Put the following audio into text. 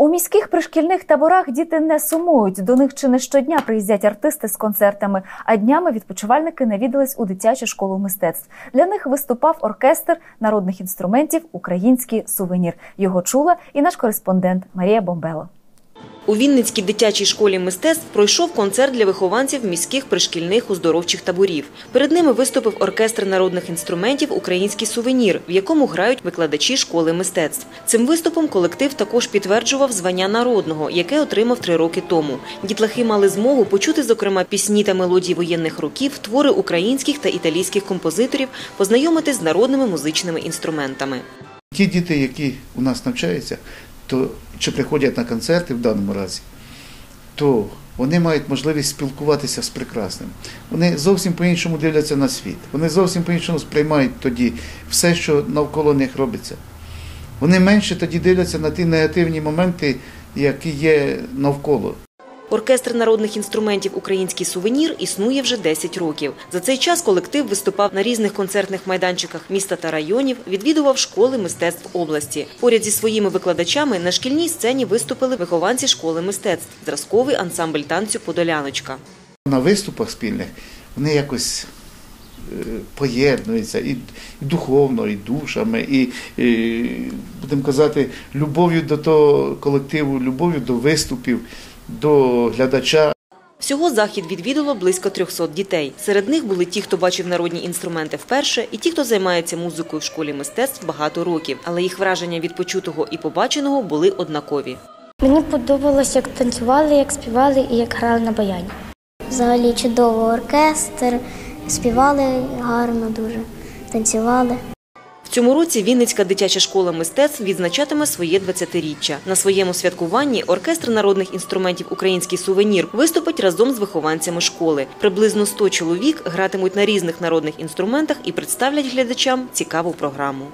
У міських пришкільних таборах діти не сумують. До них чи не щодня приїздять артисти з концертами. А днями відпочивальники навідались у дитячу школу мистецтв. Для них виступав оркестр народних інструментів Український сувенір. Його чула і наш кореспондент Марія Бомбело. У Вінницькій дитячій школі мистецтв пройшов концерт для вихованців міських пришкільних оздоровчих таборів. Перед ними виступив оркестр народних інструментів Український сувенір, в якому грають викладачі школи мистецтв. Цим виступом колектив також підтверджував звання народного, яке отримав три роки тому. Дітлахи мали змогу почути, зокрема, пісні та мелодії воєнних років, твори українських та італійських композиторів, познайомитись з народними музичними інструментами. Ті діти, які у нас навчаються, то чи приходять на концерти в даному разі, то вони мають можливість спілкуватися з прекрасним. Вони зовсім по-іншому дивляться на світ. Вони зовсім по-іншому сприймають тоді все, що навколо них робиться. Вони менше тоді дивляться на ті негативні моменти, які є навколо. Оркестр народних інструментів Український сувенір існує вже 10 років. За цей час колектив виступав на різних концертних майданчиках міста та районів, відвідував школи мистецтв області. Поряд зі своїми викладачами на шкільній сцені виступили вихованці школи мистецтв, зразковий ансамбль танцю Подоляночка. На виступах спільних вони якось е, поєднуються і, і духовно, і душами, і, і будемо казати, любов'ю до того колективу, любов'ю до виступів, до глядача. Всього захід відвідало близько 300 дітей. Серед них були ті, хто бачив народні інструменти вперше, і ті, хто займається музикою в школі мистецтв багато років. Але їх враження від почутого і побаченого були однакові. Мені подобалось, як танцювали, як співали і як грали на баяні. Взагалі чудово оркестр, співали гарно дуже, танцювали. Цьому році Вінницька дитяча школа мистецтв відзначатиме своє 20-річчя. На своєму святкуванні оркестр народних інструментів Український сувенір виступить разом з вихованцями школи. Приблизно 100 чоловік гратимуть на різних народних інструментах і представлять глядачам цікаву програму.